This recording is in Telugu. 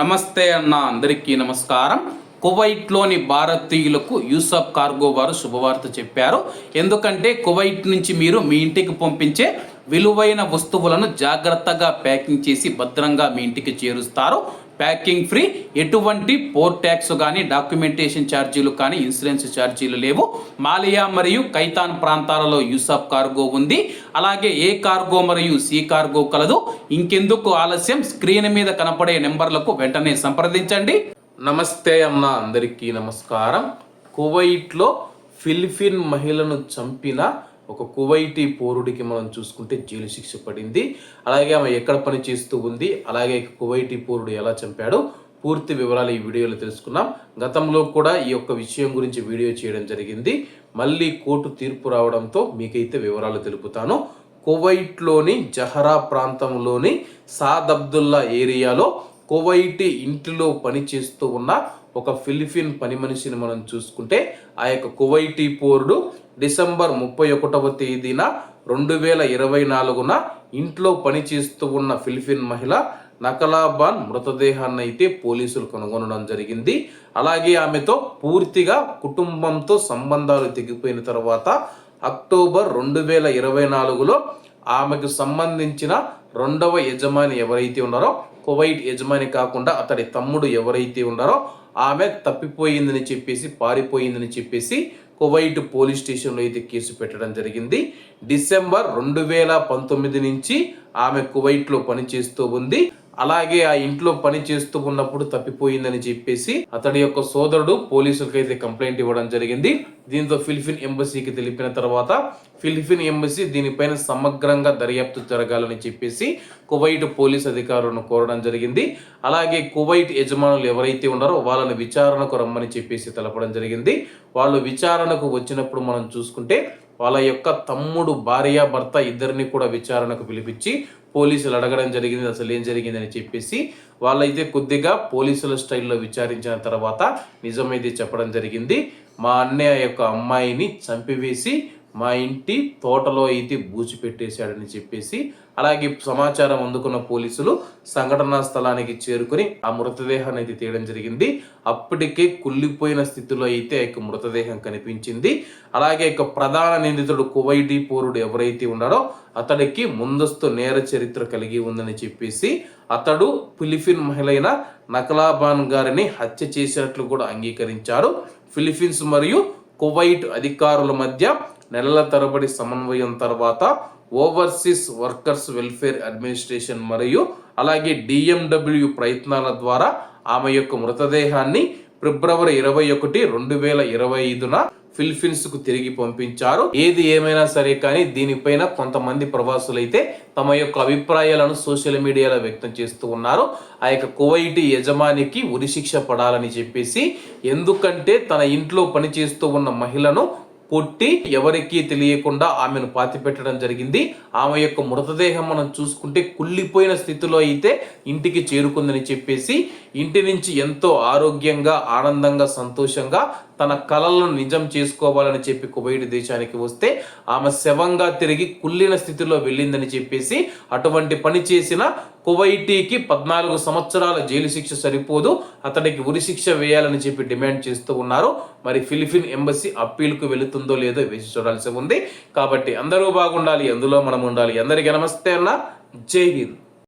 నమస్తే అన్న అందరికీ నమస్కారం. కువైట్లోని భారతీయులకు యూసఫ్ కార్గో వారు శుభవార్త చెప్పారు. ఎందుకంటే కువైట్ నుంచి మీరు మీ ఇంటికి పంపించే విలువైన వస్తువులను జాగ్రత్తగా ప్యాకింగ్ చేసి భద్రంగా మీ ఇంటికి చేరుస్తారు. ప్యాకింగ్ ఫ్రీ ఎటువంటి పోర్ట్ ట్యాక్స్ కానీ డాక్యుమెంటేషన్ ఛార్జీలు కానీ ఇన్సూరెన్స్ ఛార్జీలు లేవు. మాలియా మరియు కైతాన్ ప్రాంతాలలో యూసాఫ్ కార్గో ఉంది. అలాగే ఏ కార్గో మరియు సి కార్గో కలదు. ఇంకెందుకు ఆలస్యం? స్క్రీన్ మీద కనపడే నెంబర్లకు వెంటనే సంప్రదించండి. నమస్తే అన్న అందరికీ నమస్కారం. కువైట్లో ఫిలిపిన్ మహిళను చంపిన ఒక కువైటీ పౌరుడికి మనం చూసుకుంటే జైలు శిక్ష పడింది. అలాగే ఆమె ఎక్కడ పని చేస్తూ ఉంది? అలాగే కువైటీ పౌరుడు ఎలా చంపాడు? పూర్తి వివరాలు ఈ వీడియోలో తెలుసుకున్నాం. గతంలో కూడా ఈ యొక్క విషయం గురించి వీడియో చేయడం జరిగింది. మళ్ళీ కోర్టు తీర్పు రావడంతో మీకైతే వివరాలు తెలుపుతాను. కువైట్లోని జహరా ప్రాంతంలోని సాద్ అబ్దుల్లా ఏరియాలో కువైట్ ఇంటిలో పనిచేస్తూ ఉన్న ఒక ఫిలిపిన్ పని మనిషిని మనం చూసుకుంటే ఆ యొక్క కువైటీ పోర్డు డిసెంబర్ ముప్పై ఒకటవ తేదీన రెండు వేల ఇరవై నాలుగున ఇంట్లో పనిచేస్తూ ఉన్న ఫిలిపిన్ మహిళ నకలాబాన్ మృతదేహాన్ని అయితే పోలీసులు కనుగొనడం జరిగింది. అలాగే ఆమెతో పూర్తిగా కుటుంబంతో సంబంధాలు తెగిపోయిన తర్వాత అక్టోబర్ రెండు వేల ఇరవై నాలుగులో ఆమెకు సంబంధించిన రెండవ యజమాని ఎవరైతే ఉన్నారో కువైట్ యజమాని కాకుండా అతడి తమ్ముడు ఎవరైతే ఉన్నారో ఆమె తప్పిపోయిందని చెప్పేసి పారిపోయిందని చెప్పేసి కువైట్ పోలీస్ స్టేషన్లో అయితే కేసు పెట్టడం జరిగింది. డిసెంబర్ రెండు వేల పంతొమ్మిది నుంచి ఆమె కువైట్లో పనిచేస్తూ ఉంది. అలాగే ఆ ఇంట్లో పని చేస్తూ ఉన్నప్పుడు తప్పిపోయిందని చెప్పేసి అతడి యొక్క సోదరుడు పోలీసులకు అయితే కంప్లైంట్ ఇవ్వడం జరిగింది. దీంతో ఫిలిపిన్ ఎంబసీకి తెలిపిన తర్వాత ఫిలిపిన్ ఎంబసీ దీనిపైన సమగ్రంగా దర్యాప్తు జరగాలని చెప్పేసి కువైట్ పోలీస్ అధికారులను కోరడం జరిగింది. అలాగే కువైట్ యజమానులు ఎవరైతే ఉన్నారో వాళ్ళని విచారణకు రమ్మని చెప్పేసి తెలపడం జరిగింది. వాళ్ళు విచారణకు వచ్చినప్పుడు మనం చూసుకుంటే వాళ్ళ యొక్క తమ్ముడు భార్య భర్త ఇద్దరిని కూడా విచారణకు పిలిపించి పోలీసులు అడగడం జరిగింది అసలు ఏం జరిగిందని చెప్పేసి వాళ్ళైతే కొద్దిగా పోలీసుల స్టైల్లో విచారించిన తర్వాత నిజమైతే చెప్పడం జరిగింది. మా అన్నయ్య యొక్క అమ్మాయిని చంపివేసి మా ఇంటి తోటలో అయితే బూచి పెట్టేశాడని చెప్పేసి అలాగే సమాచారం అందుకున్న పోలీసులు సంఘటనా స్థలానికి చేరుకుని ఆ మృతదేహాన్ని అయితే తీయడం జరిగింది. అప్పటికే కుళ్ళిపోయిన స్థితిలో అయితే ఆ యొక్క మృతదేహం కనిపించింది. అలాగే యొక్క ప్రధాన నిందితుడు కువైటి పౌరుడు ఎవరైతే ఉన్నాడో అతడికి ముందస్తు నేర చరిత్ర కలిగి ఉందని చెప్పేసి అతడు ఫిలిపిన్ మహిళైన నకలాబాన్ గారిని హత్య చేసినట్లు కూడా అంగీకరించారు. ఫిలిపీన్స్ మరియు కువైట్ అధికారుల మధ్య నెలల తరబడి సమన్వయం తర్వాత ఓవర్సీస్ వర్కర్స్ వెల్ఫేర్ అడ్మినిస్ట్రేషన్ మరియు అలాగే డిఎండబ్ల్యూ ప్రయత్నాల ద్వారా ఆమె యొక్క మృతదేహాన్ని ఫిబ్రవరి ఇరవై ఒకటి రెండు వేల ఇరవై ఐదున ఫిలిపీన్స్కు తిరిగి పంపించారు. ఏది ఏమైనా సరే కానీ దీనిపైన కొంతమంది ప్రవాసులైతే తమ యొక్క అభిప్రాయాలను సోషల్ మీడియాలో వ్యక్తం చేస్తూ ఉన్నారు. ఆ యొక్క కువైటి యజమానికి ఉరిశిక్ష పడాలని చెప్పేసి ఎందుకంటే తన ఇంట్లో పనిచేస్తూ ఉన్న మహిళను కొట్టి ఎవరికీ తెలియకుండా ఆమెను పాతి పెట్టడం జరిగింది. ఆమె యొక్క మృతదేహం మనం చూసుకుంటే కుళ్ళిపోయిన స్థితిలో అయితే ఇంటికి చేరుకుందని చెప్పేసి ఇంటి నుంచి ఎంతో ఆరోగ్యంగా ఆనందంగా సంతోషంగా తన కలలను నిజం చేసుకోవాలని చెప్పి కువైట్ దేశానికి వస్తే ఆమె శవంగా తిరిగి కుళ్ళిన స్థితిలో వెళ్ళిందని చెప్పేసి అటువంటి పని చేసిన కువైటీకి పద్నాలుగు సంవత్సరాల జైలు శిక్ష సరిపోదు. అతడికి ఉరి శిక్ష వేయాలని చెప్పి డిమాండ్ చేస్తూ ఉన్నారు. మరి ఫిలిపిన్ ఎంబసీ అప్పీల్కు వెళుతుందో లేదో వేసి చూడాల్సి ఉంది. కాబట్టి అందరూ బాగుండాలి అందులో మనం ఉండాలి. అందరికీ నమస్తే అన్న. జై హింద్.